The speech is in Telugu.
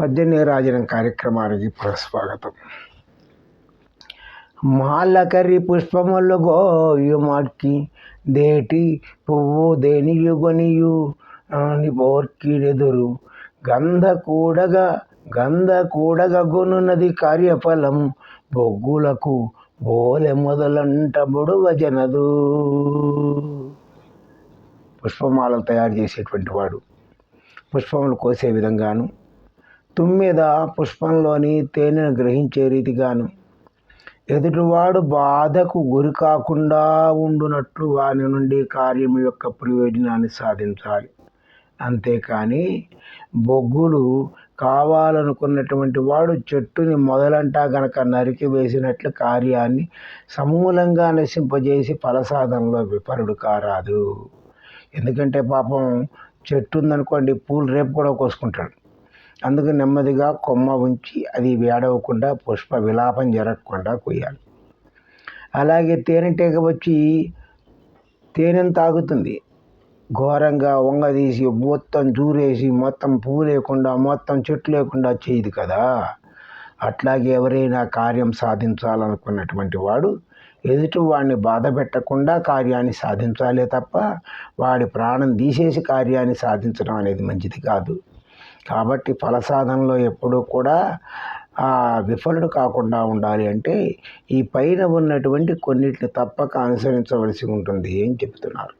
పద్దెనిమిది రాజనం కార్యక్రమానికి స్వాగతం మాలకరి పుష్పములు గోయుమాకి దేటి పువ్వు దేనియు గొనియు అని బోర్కిడెదురు. గంధ కూడగా గంధ కూడగ గొనున్నది కార్యఫలం బొగ్గులకు బోలె మొదలంట బుడువ జనదు. పుష్పమాలలు తయారు చేసేటువంటి వాడు. పుష్పములు కోసే విధంగాను తుమ్మిద పుష్పంలోని తేనెను గ్రహించే రీతిగాను. ఎదుటివాడు బాధకు గురి కాకుండా ఉండునట్లు వాని నుండి కార్యం యొక్క ప్రయోజనాన్ని సాధించాలి. అంతేకాని బొగ్గులు కావాలనుకున్నటువంటి వాడు చెట్టుని మొదలంటా గనక నరికి వేసినట్లు కార్యాన్ని సమూలంగా నశింపజేసి ఫలసాధనలో విపరుడు కారాదు. ఎందుకంటే పాపం చెట్టు ఉందనుకోండి పూలు రేపు కూడా కోసుకుంటాడు. అందుకు నెమ్మదిగా కొమ్మ ఉంచి అది వేడవకుండా పుష్ప విలాపం జరగకుండా కొయ్యాలి. అలాగే తేనెటీగ వచ్చి తేనెను తాగుతుంది. ఘోరంగా వంగదీసి మొత్తం జూరేసి మొత్తం పువ్వు లేకుండా మొత్తం చెట్టు లేకుండా చేయదు కదా. అట్లాగే ఎవరైనా కార్యం సాధించాలనుకున్నటువంటి వాడు ఎదుటి వాడిని బాధ పెట్టకుండా కార్యాన్ని సాధించాలే తప్ప వాడి ప్రాణం తీసేసి కార్యాన్ని సాధించడం అనేది మంచిది కాదు. కాబట్టి ఫలసాధనలో ఎప్పుడూ కూడా విఫలుడు కాకుండా ఉండాలి అంటే ఈ పైన ఉన్నటువంటి కొన్నిటిని తప్పక అనుసరించవలసి ఉంటుంది. అని చెప్తున్నారు?